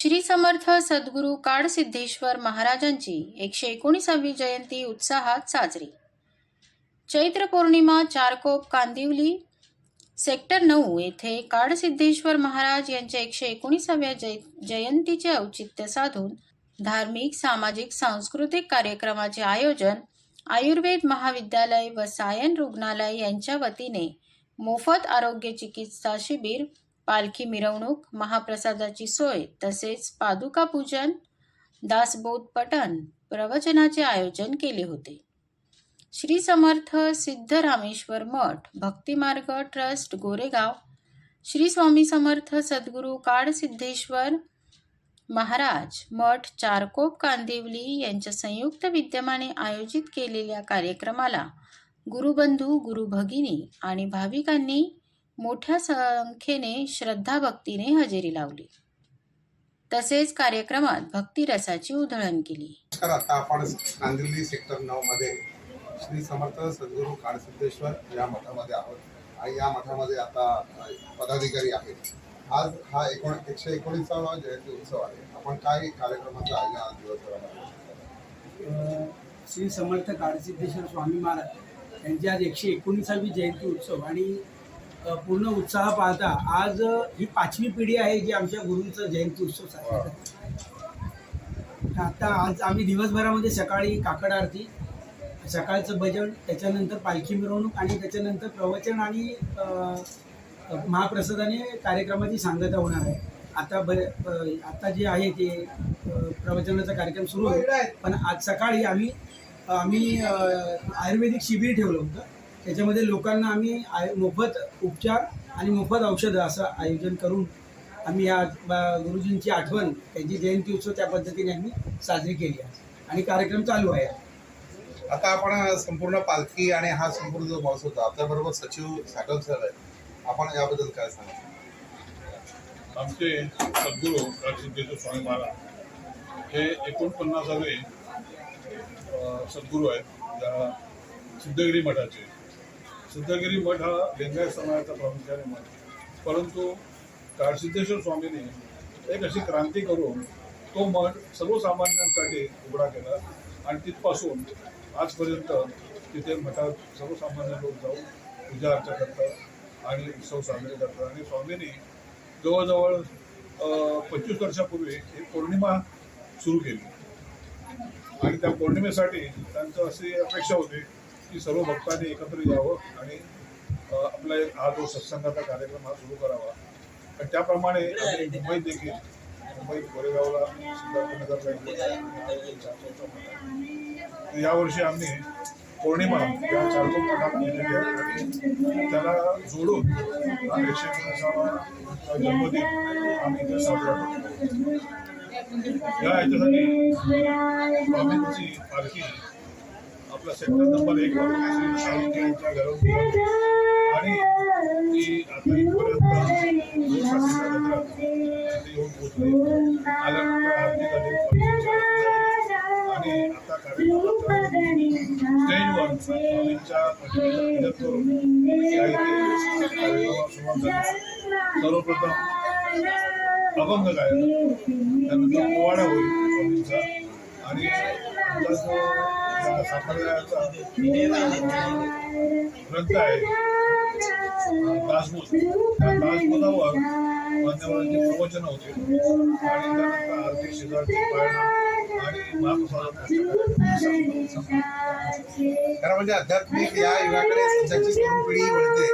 श्री समर्थ सद्गुरू काडसिद्धेश्वर महाराजांची एकशे एकोणीसावी जयंती उत्साहात साजरी. चैत्र पौर्णिमा चारकोप कांदिवली सेक्टर नऊ येथे काडसिद्धेश्वर महाराज यांच्या एकशे एकोणीसाव्या जय जयंतीचे औचित्य साधून धार्मिक सामाजिक सांस्कृतिक कार्यक्रमाचे आयोजन आयुर्वेद महाविद्यालय व सायन रुग्णालय यांच्या वतीने मोफत आरोग्य चिकित्सा शिबिर पालखी मिरवणूक महाप्रसादाची सोय तसेच पादुका पूजन दासबोध पठण प्रवचनाचे आयोजन केले होते. श्री समर्थ सिद्धरामेश्वर मठ भक्तिमार्ग ट्रस्ट गोरेगाव. श्री स्वामी समर्थ सद्गुरू काळसिद्धेश्वर महाराज मठ चारकोप कांदिवली यांच्या संयुक्त विद्यमाने आयोजित केलेल्या कार्यक्रमाला गुरुबंधू गुरुभगिनी आणि भाविकांनी मोठ्या संख्येने श्रद्धाभक्तीने हजेरी लावली. तसेच कार्यक्रमात भक्तिरसाची उधळण केली. नमस्कार आता आपण नांदिवली सेक्टर नऊ मध्ये श्री समर्थ सद्गुरू काळसिद्धेश्वर या मठामध्ये आहोत. आणि या मठामध्ये आता पदाधिकारी आहेत. आज हा एकोण एकशे एकोणीसावा जयंती उत्सव आहे. आपण काय कार्यक्रमाचं आयोजन आज दिवसभरामध्ये श्री समर्थ काळसिद्धेश्वर स्वामी महाराज यांची आज एकशे एकोणीसावी जयंती उत्सव. आणि पूर्ण उत्साह पाहता आज ही पाचवी पिढी आहे जी आमच्या गुरूंचं जयंती उत्सव साजरा करते. आता आज आम्ही दिवसभरामध्ये सकाळी काकड आरती सकाळचं भजन त्याच्यानंतर पालखी मिरवणूक आणि त्याच्यानंतर प्रवचन आणि महाप्रसादाने कार्यक्रमाची सांगता होणार आहे. आता ब आता जे आहे ते प्रवचनाचा कार्यक्रम सुरू आहे. पण आज सकाळी आम्ही आम्ही आयुर्वेदिक शिबिर ठेवलं होतं. त्याच्यामध्ये लोकांना आम्ही आय मोफत उपचार आणि मोफत औषधं असं आयोजन करून आम्ही या गुरुजींची आठवण त्यांची जयंती उत्सव त्या पद्धतीने आम्ही साजरी केली आहे. आणि कार्यक्रम चालू आहे. आता आपण संपूर्ण पालखी आणि हा संपूर्ण जो महोत्सव होता आपल्याबरोबर सचिव सागल सर आहे आपण याबद्दल काय सांगा आमचे सद्गुरू काळसिद्धेश्वर स्वामी महाराज हे एकोणपन्नासावे सद्गुरू आहेत. सिद्धगिरी मठाचे. सिद्धगिरी मठ हा लिंगायत समाजाचा प्रामुख्याने मठ परंतु काळसिद्धेश्वर स्वामींनी एक अशी क्रांती करून तो मठ सर्वसामान्यांसाठी उघडा केला आणि तिथपासून आजपर्यंत तिथे मठात सर्वसामान्य लोक जाऊन पूजा अर्चा करतात आणि उत्सव साजरे करतात. आणि स्वामींनी जवळजवळ पंचवीस वर्षापूर्वी एक पौर्णिमा सुरू केली. आणि त्या पौर्णिमेसाठी त्यांचं अशी अपेक्षा होती की सर्व भक्तांनी एकत्र यावं आणि आपला एक हा जो सत्संगाचा कार्यक्रम हा सुरू करावा. आणि त्याप्रमाणे आम्ही मुंबईत देखील मुंबईत गोरेगावला. तर यावर्षी आम्ही पौर्णिमा या चारकोप मठात केलेली आहे आणि त्याला जोडून जन्मदिन आम्ही इथे साजरा करतो. या ह्याच्यासाठी स्वामींची पालखी आपला सेक्टर नंबर एक आणि आता सर्वप्रथम अभंग गायला त्यानंतर पोवाडा होईल आणि ग्रंथ आहे दासबोध त्या दासबोधावर मान्यवरांची प्रवचन होते आणि त्यानंतर आरती शेजारची पाळणा आणि महाप्रसाद खरं म्हणजे आध्यात्मिक या युगाकडे सध्याची तरुण पिढी वळते.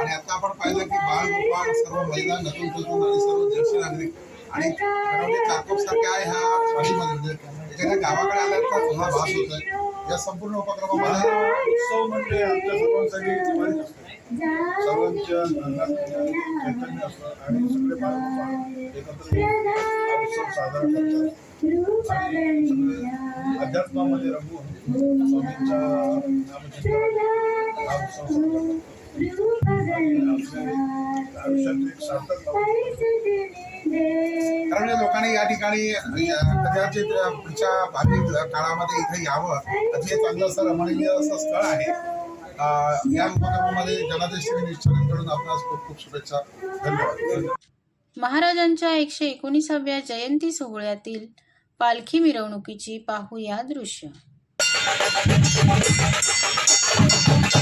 आणि आता आपण पाहिलं की बाळ गोपाळ सर्व महिला नतून थटून आणि सर्व ज्येष्ठ नागरिक. आणि खरं म्हणजे चाकप सारख्या ह्या शाळेमध्ये एखाद्या गावाकडे आल्याचा पुन्हा भास होतोय? या संपूर्ण उपक्रमामध्ये उत्सव म्हणजे आमच्या सर्वांसाठी दिवाळीच असते सर्वांच्या अंगात चैतन्य असतं आणि सगळे बाळ एकत्र येऊन हा उत्सव साजरा करतात. आणि सगळे अध्यात्मामध्ये रंगून स्वामींच्या नामचिंतनाने हा उत्सव साजरा करतात. कारण लोकांनी या ठिकाणी कदाचित पुढच्या भावी काळामध्ये इथे यावं अतिशय चांगलं असं रमणीय असं स्थळ आहे. या उपक्रमामध्ये जनादेश निश्चयांकडून आपणास खूप खूप शुभेच्छा. धन्यवाद. महाराजांच्या एकशे एकोणीसाव्या जयंती सोहळ्यातील पालखी मिरवणुकीची पाहूया दृश्य.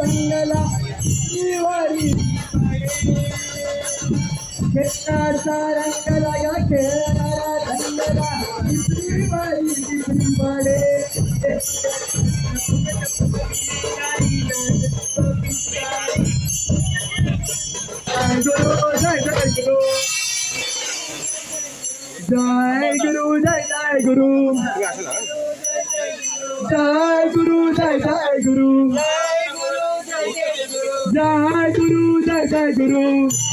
मंगला दिवाळी खेळणारचा रंगला या खेळणारा रंगला दिवाळी दिवाळे जय गुरु जय जय गुरु जय जय जय गुरु जय गुरु जय जय गुरु जय गुरु जय जय गुरु।